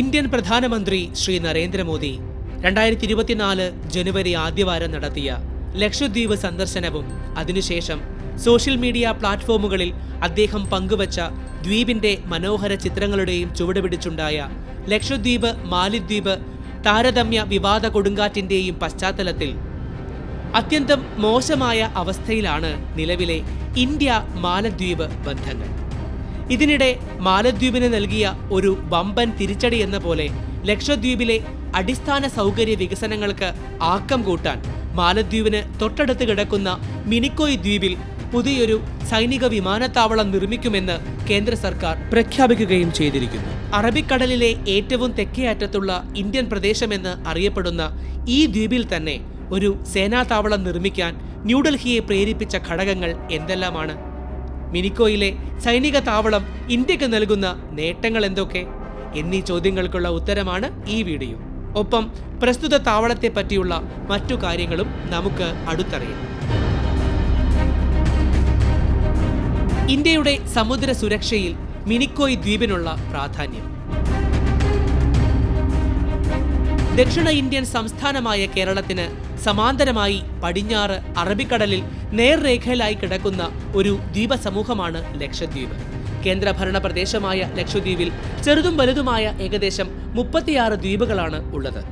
Indian പ്രധാനമന്ത്രി ശ്രീ നരേന്ദ്രമോദി രണ്ടായിരത്തി ഇരുപത്തിനാല് ജനുവരി ആദ്യവാരം നടത്തിയ ലക്ഷദ്വീപ് സന്ദർശനവും അതിനുശേഷം സോഷ്യൽ മീഡിയ പ്ലാറ്റ്ഫോമുകളിൽ അദ്ദേഹം പങ്കുവച്ച ദ്വീപിന്റെ മനോഹര ചിത്രങ്ങളുടെയും ചുവടുപിടിച്ചുണ്ടായ ലക്ഷദ്വീപ് മാലിദ്വീപ് താരതമ്യ വിവാദ കൊടുങ്കാറ്റിന്റെയും പശ്ചാത്തലത്തിൽ അത്യന്തം മോശമായ അവസ്ഥയിലാണ് നിലവിലെ ഇന്ത്യ മാലദ്വീപ് ബന്ധങ്ങൾ. ഇതിനിടെ മാലദ്വീപിന് നൽകിയ ഒരു വമ്പൻ തിരിച്ചടി എന്ന പോലെ ലക്ഷദ്വീപിലെ അടിസ്ഥാന സൗകര്യ വികസനങ്ങൾക്ക് ആക്കം കൂട്ടാൻ മാലദ്വീപിന് തൊട്ടടുത്ത് കിടക്കുന്ന മിനിക്കോയ് ദ്വീപിൽ പുതിയൊരു സൈനിക വിമാനത്താവളം നിർമ്മിക്കുമെന്ന് കേന്ദ്ര സർക്കാർ പ്രഖ്യാപിക്കുകയും ചെയ്തിരിക്കുന്നു. അറബിക്കടലിലെ ഏറ്റവും തെക്കേ അറ്റത്തുള്ള ഇന്ത്യൻ പ്രദേശമെന്ന് അറിയപ്പെടുന്ന ഈ ദ്വീപിൽ തന്നെ ഒരു സേനാ താവളം നിർമ്മിക്കാൻ ന്യൂഡൽഹിയെ പ്രേരിപ്പിച്ച ഘടകങ്ങൾ എന്തെല്ലാമാണ്? മിനിക്കോയിലെ സൈനിക താവളം ഇന്ത്യയ്ക്ക് നൽകുന്ന നേട്ടങ്ങൾ എന്തൊക്കെ? എന്നീ ചോദ്യങ്ങൾക്കുള്ള ഉത്തരമാണ് ഈ വീഡിയോ. ഒപ്പം പ്രസ്തുത താവളത്തെ പറ്റിയുള്ള മറ്റു കാര്യങ്ങളും നമുക്ക് അടുത്തറിയാം. ഇന്ത്യയുടെ സമുദ്ര സുരക്ഷയിൽ മിനിക്കോയ് ദ്വീപിനുള്ള പ്രാധാന്യം. ദക്ഷിണ ഇന്ത്യൻ സംസ്ഥാനമായ കേരളത്തിന് സമാന്തരമായി പടിഞ്ഞാറ് അറബിക്കടലിൽ നേർരേഖയിലായി കിടക്കുന്ന ഒരു ദ്വീപസമൂഹമാണ് ലക്ഷദ്വീപ്. കേന്ദ്രഭരണ പ്രദേശമായ ലക്ഷദ്വീപിൽ ചെറുതും വലുതുമായ ഏകദേശം മുപ്പത്തിയാറ് ദ്വീപുകളാണ് ഉള്ളത്.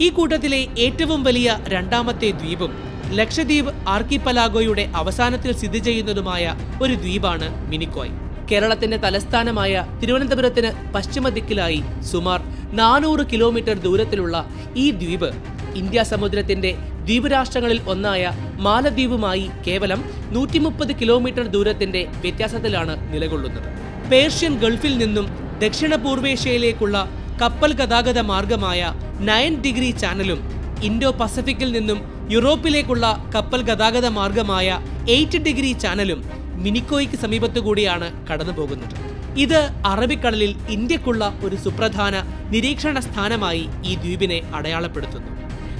ഈ കൂട്ടത്തിലെ ഏറ്റവും വലിയ രണ്ടാമത്തെ ദ്വീപും ലക്ഷദ്വീപ് ആർക്കിപ്പലാഗോയുടെ അവസാനത്തിൽ സ്ഥിതി ചെയ്യുന്നതുമായ ഒരു ദ്വീപാണ് മിനിക്കോയ്. കേരളത്തിന്റെ തലസ്ഥാനമായ തിരുവനന്തപുരത്തിന് പശ്ചിമ ദിക്കിലായി സുമാർ നാനൂറ് കിലോമീറ്റർ ദൂരത്തിലുള്ള ഈ ദ്വീപ് ഇന്ത്യ സമുദ്രത്തിന്റെ ദ്വീപരാഷ്ട്രങ്ങളിൽ ഒന്നായ മാലദ്വീപുമായി കേവലം നൂറ്റി മുപ്പത് കിലോമീറ്റർ ദൂരത്തിന്റെ വ്യത്യാസത്തിലാണ് നിലകൊള്ളുന്നത്. പേർഷ്യൻ ഗൾഫിൽ നിന്നും ദക്ഷിണ പൂർവേഷ്യയിലേക്കുള്ള കപ്പൽ ഗതാഗത മാർഗമായ നയൻ ഡിഗ്രി ചാനലും ഇൻഡോ പസഫിക്കിൽ നിന്നും യൂറോപ്പിലേക്കുള്ള കപ്പൽ ഗതാഗത മാർഗമായ എയ്റ്റ് ഡിഗ്രി ചാനലും മിനിക്കോയ്ക്ക് സമീപത്തു കൂടിയാണ് കടന്നു പോകുന്നത്. ഇത് അറബിക്കടലിൽ ഇന്ത്യക്കുള്ള ഒരു സുപ്രധാന നിരീക്ഷണ സ്ഥാനമായി ഈ ദ്വീപിനെ അടയാളപ്പെടുത്തുന്നു.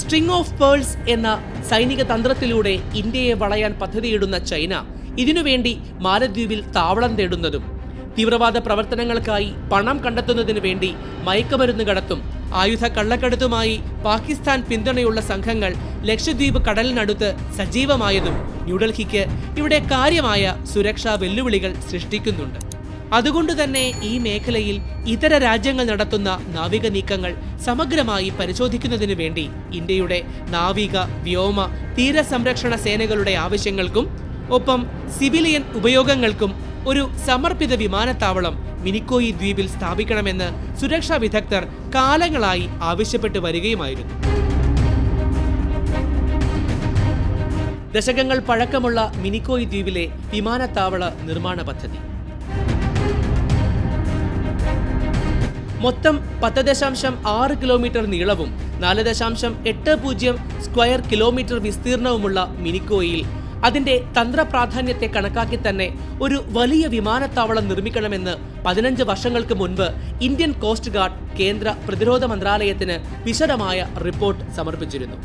സ്ട്രിംഗ് ഓഫ് പേൾസ് എന്ന സൈനിക തന്ത്രത്തിലൂടെ ഇന്ത്യയെ വളയാൻ പദ്ധതിയിടുന്ന ചൈന ഇതിനുവേണ്ടി മാലദ്വീപിൽ താവളം തേടുന്നതും തീവ്രവാദ പ്രവർത്തനങ്ങൾക്കായി പണം കണ്ടെത്തുന്നതിന് വേണ്ടി മയക്കുമരുന്ന് കടത്തും ആയുധ കള്ളക്കടത്തുമായി പാകിസ്ഥാൻ പിന്തുണയുള്ള സംഘങ്ങൾ ലക്ഷദ്വീപ് കടലിനടുത്ത് സജീവമായതും ന്യൂഡൽഹിക്ക് ഇവിടെ കാര്യമായ സുരക്ഷാ വെല്ലുവിളികൾ സൃഷ്ടിക്കുന്നുണ്ട്. അതുകൊണ്ട് തന്നെ ഈ മേഖലയിൽ ഇതര രാജ്യങ്ങൾ നടത്തുന്ന നാവിക നീക്കങ്ങൾ സമഗ്രമായി പരിശോധിക്കുന്നതിനു വേണ്ടി ഇന്ത്യയുടെ നാവിക വ്യോമ തീരസംരക്ഷണ സേനകളുടെ ആവശ്യങ്ങൾക്കും ഒപ്പം സിവിലിയൻ ഉപയോഗങ്ങൾക്കും ഒരു സമർപ്പിത വിമാനത്താവളം മിനിക്കോയി ദ്വീപിൽ സ്ഥാപിക്കണമെന്ന് സുരക്ഷാ വിദഗ്ധർ കാലങ്ങളായി ആവശ്യപ്പെട്ടു വരികയുമായിരുന്നു. ദശകങ്ങൾ പഴക്കമുള്ള മിനിക്കോയ് ദ്വീപിലെ വിമാനത്താവള നിർമ്മാണ പദ്ധതി. മൊത്തം പത്ത് ദശാംശം ആറ് കിലോമീറ്റർ നീളവും നാല് ദശാംശം എട്ട് പൂജ്യം സ്ക്വയർ കിലോമീറ്റർ വിസ്തീർണവുമുള്ള മിനിക്കോയിൽ അതിന്റെ തന്ത്രപ്രാധാന്യത്തെ കണക്കാക്കി തന്നെ ഒരു വലിയ വിമാനത്താവളം നിർമ്മിക്കണമെന്ന് പതിനഞ്ച് വർഷങ്ങൾക്ക് മുൻപ് ഇന്ത്യൻ കോസ്റ്റ് ഗാർഡ് കേന്ദ്ര പ്രതിരോധ മന്ത്രാലയത്തിന് വിശദമായ റിപ്പോർട്ട് സമർപ്പിച്ചിരുന്നു.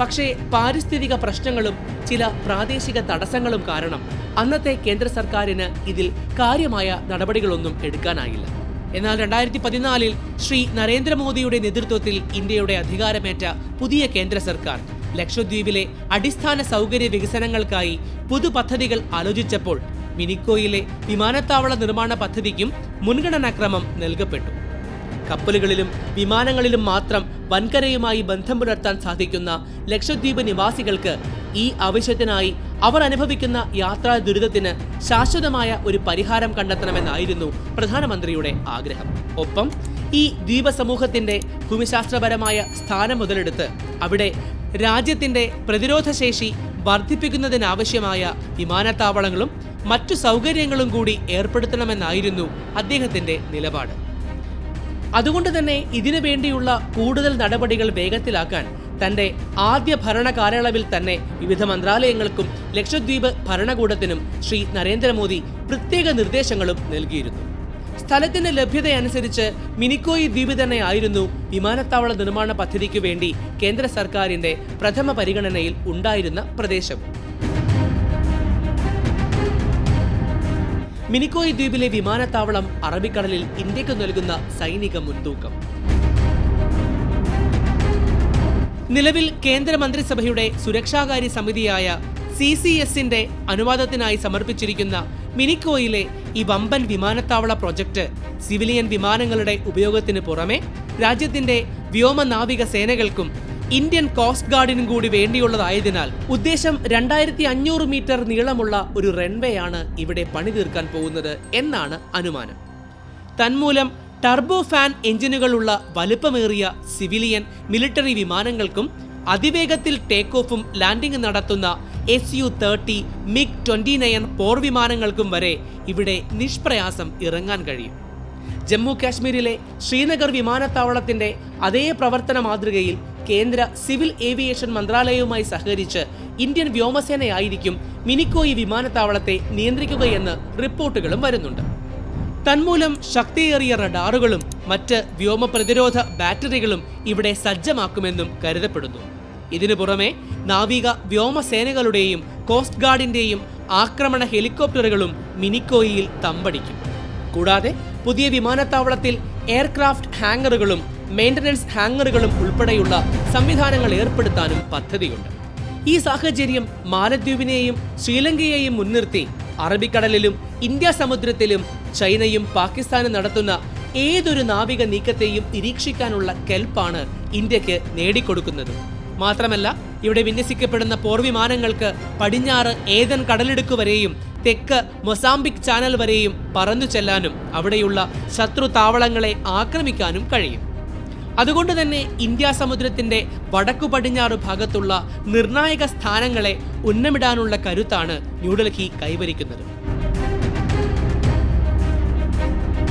പക്ഷേ പാരിസ്ഥിതിക പ്രശ്നങ്ങളും ചില പ്രാദേശിക തടസ്സങ്ങളും കാരണം അന്നത്തെ കേന്ദ്ര സർക്കാരിന് ഇതിൽ കാര്യമായ നടപടികളൊന്നും എടുക്കാനായില്ല. എന്നാൽ രണ്ടായിരത്തി പതിനാലിൽ ശ്രീ നരേന്ദ്രമോദിയുടെ നേതൃത്വത്തിൽ ഇന്ത്യയുടെ അധികാരമേറ്റ പുതിയ കേന്ദ്ര സർക്കാർ ലക്ഷദ്വീപിലെ അടിസ്ഥാന സൗകര്യ വികസനങ്ങൾക്കായി പുതു പദ്ധതികൾ ആലോചിച്ചപ്പോൾ മിനിക്കോയിലെ വിമാനത്താവള നിർമ്മാണ പദ്ധതിക്കും മുൻഗണനാക്രമം നൽകപ്പെട്ടു. കപ്പലുകളിലും വിമാനങ്ങളിലും മാത്രം വൻകരയുമായി ബന്ധം പുലർത്താൻ സാധിക്കുന്ന ലക്ഷദ്വീപ് നിവാസികൾക്ക് ഈ ആവശ്യത്തിനായി അവർ അനുഭവിക്കുന്ന യാത്രാ ദുരിതത്തിന് ശാശ്വതമായ ഒരു പരിഹാരം കണ്ടെത്തണമെന്നായിരുന്നു പ്രധാനമന്ത്രിയുടെ ആഗ്രഹം. ഒപ്പം ഈ ദ്വീപ സമൂഹത്തിന്റെ ഭൂമിശാസ്ത്രപരമായ സ്ഥാനം മുതലെടുത്ത് അവിടെ രാജ്യത്തിന്റെ പ്രതിരോധശേഷി വർദ്ധിപ്പിക്കുന്നതിനാവശ്യമായ വിമാനത്താവളങ്ങളും മറ്റു സൗകര്യങ്ങളും കൂടി ഏർപ്പെടുത്തണമെന്നായിരുന്നു അദ്ദേഹത്തിന്റെ നിലപാട്. അതുകൊണ്ട് തന്നെ ഇതിനു വേണ്ടിയുള്ള കൂടുതൽ നടപടികൾ വേഗത്തിലാക്കാൻ തന്റെ ആദ്യ ഭരണ കാലയളവിൽ തന്നെ വിവിധ മന്ത്രാലയങ്ങൾക്കും ലക്ഷദ്വീപ് ഭരണകൂടത്തിനും ശ്രീ നരേന്ദ്രമോദി പ്രത്യേക നിർദ്ദേശങ്ങളും നൽകിയിരുന്നു. സ്ഥലത്തിന്റെ ലഭ്യതയനുസരിച്ച് മിനിക്കോയി ദ്വീപ് തന്നെയായിരുന്നു വിമാനത്താവള നിർമ്മാണ പദ്ധതിക്ക് വേണ്ടി കേന്ദ്ര സർക്കാരിന്റെ പ്രഥമ പരിഗണനയിൽ ഉണ്ടായിരുന്ന പ്രദേശം. മിനിക്കോയ് ദ്വീപിലെ വിമാനത്താവളം അറബിക്കടലിൽ ഇന്ത്യയ്ക്ക് നൽകുന്ന സൈനിക മുൻതൂക്കം. നിലവിൽ കേന്ദ്രമന്ത്രിസഭയുടെ സുരക്ഷാകാര്യ സമിതിയായ സി സി എസിന്റെ അനുവാദത്തിനായി സമർപ്പിച്ചിരിക്കുന്ന മിനിക്കോയിലെ ഈ വമ്പൻ വിമാനത്താവള പ്രൊജക്ട് സിവിലിയൻ വിമാനങ്ങളുടെ ഉപയോഗത്തിന് പുറമെ രാജ്യത്തിന്റെ വ്യോമനാവിക സേനകൾക്കും ഇന്ത്യൻ കോസ്റ്റ് ഗാർഡിനും കൂടി വേണ്ടിയുള്ളതായതിനാൽ ഉദ്ദേശം രണ്ടായിരത്തി അഞ്ഞൂറ് മീറ്റർ നീളമുള്ള ഒരു റൺവേ ആണ് ഇവിടെ പണി തീർക്കാൻ പോകുന്നത് എന്നാണ് അനുമാനം. തന്മൂലം ടർബോ ഫാൻ എഞ്ചിനുകളുള്ള വലുപ്പമേറിയ സിവിലിയൻ മിലിറ്ററി വിമാനങ്ങൾക്കും അതിവേഗത്തിൽ ടേക്ക് ഓഫും ലാൻഡിംഗ് നടത്തുന്ന S U thirty MiG twenty nine പോർ വിമാനങ്ങൾക്കും വരെ ഇവിടെ നിഷ്പ്രയാസം ഇറങ്ങാൻ കഴിയും. ജമ്മു കാശ്മീരിലെ ശ്രീനഗർ വിമാനത്താവളത്തിന്റെ അതേ പ്രവർത്തന മാതൃകയിൽ കേന്ദ്ര സിവിൽ ഏവിയേഷൻ മന്ത്രാലയവുമായി സഹകരിച്ച് ഇന്ത്യൻ വ്യോമസേനയായിരിക്കും മിനിക്കോയി വിമാനത്താവളത്തെ നിയന്ത്രിക്കുകയെന്ന് റിപ്പോർട്ടുകളും വരുന്നുണ്ട്. തന്മൂലം ശക്തിയേറിയ റഡാറുകളും മറ്റ് വ്യോമ പ്രതിരോധ ബാറ്ററികളും ഇവിടെ സജ്ജമാക്കുമെന്നും കരുതപ്പെടുന്നു. ഇതിനു പുറമെ നാവിക വ്യോമസേനകളുടെയും കോസ്റ്റ് ഗാർഡിന്റെയും ആക്രമണ ഹെലികോപ്റ്ററുകളും മിനിക്കോയിയിൽ തമ്പടിക്കും. കൂടാതെ പുതിയ വിമാനത്താവളത്തിൽ എയർക്രാഫ്റ്റ് ഹാങ്ങറുകളും മെയിന്റനൻസ് ഹാങ്ങറുകളും ഉൾപ്പെടെയുള്ള സംവിധാനങ്ങൾ ഏർപ്പെടുത്താനും പദ്ധതിയുണ്ട്. ഈ സാഹചര്യം മാലദ്വീപിനെയും ശ്രീലങ്കയെയും മുൻനിർത്തി അറബിക്കടലിലും ഇന്ത്യ സമുദ്രത്തിലും ചൈനയും പാകിസ്ഥാനും നടത്തുന്ന ഏതൊരു നാവിക നീക്കത്തെയും നിരീക്ഷിക്കാനുള്ള കെൽപ്പാണ് ഇന്ത്യയ്ക്ക് നേടിക്കൊടുക്കുന്നത്. മാത്രമല്ല ഇവിടെ വിന്യസിക്കപ്പെടുന്ന പോർവിമാനങ്ങൾക്ക് പടിഞ്ഞാറ് ഏതൻ കടലിടുക്ക് വരെയും തെക്ക് മൊസാംബിക് ചാനൽ വരെയും പറന്നു ചെല്ലാനും അവിടെയുള്ള ശത്രു താവളങ്ങളെ ആക്രമിക്കാനും കഴിയും. അതുകൊണ്ട് തന്നെ ഇന്ത്യ സമുദ്രത്തിന്റെ വടക്കു പടിഞ്ഞാറ് ഭാഗത്തുള്ള നിർണായക സ്ഥാനങ്ങളെ ഉന്നമിടാനുള്ള കരുത്താണ് ന്യൂഡൽഹി കൈവരിക്കുന്നത്.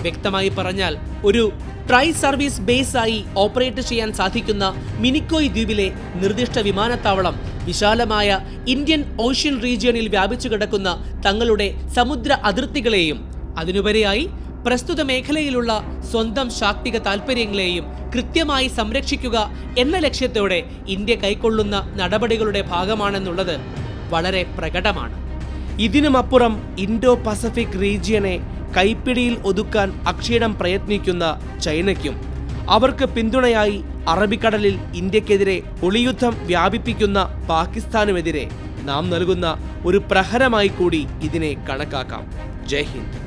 വ്യക്തമായി പറഞ്ഞാൽ ഒരു ട്രൈ സർവീസ് ബേസ് ആയി ഓപ്പറേറ്റ് ചെയ്യാൻ സാധിക്കുന്ന മിനിക്കോയ് ദ്വീപിലെ നിർദ്ദിഷ്ട വിമാനത്താവളം വിശാലമായ ഇന്ത്യൻ ഓഷ്യൻ റീജിയണിൽ വ്യാപിച്ചു കിടക്കുന്ന തങ്ങളുടെ സമുദ്ര അതിർത്തികളെയും അതിനുപരിയായി പ്രസ്തുത മേഖലയിലുള്ള സ്വന്തം ശാക്തിക താൽപ്പര്യങ്ങളെയും കൃത്യമായി സംരക്ഷിക്കുക എന്ന ലക്ഷ്യത്തോടെ ഇന്ത്യ കൈക്കൊള്ളുന്ന നടപടികളുടെ ഭാഗമാണെന്നുള്ളത് വളരെ പ്രകടമാണ്. ഇതിനുമപ്പുറം ഇൻഡോ പസഫിക് റീജിയനെ കൈപ്പിടിയിൽ ഒതുക്കാൻ അക്ഷീണം പ്രയത്നിക്കുന്ന ചൈനയ്ക്കും അവർക്ക് പിന്തുണയായി അറബിക്കടലിൽ ഇന്ത്യക്കെതിരെ ഒളിയുദ്ധം വ്യാപിപ്പിക്കുന്ന പാകിസ്ഥാനുമെതിരെ നാം നൽകുന്ന ഒരു പ്രഹരമായി കൂടി ഇതിനെ കണക്കാക്കാം. ജയ് ഹിന്ദ്.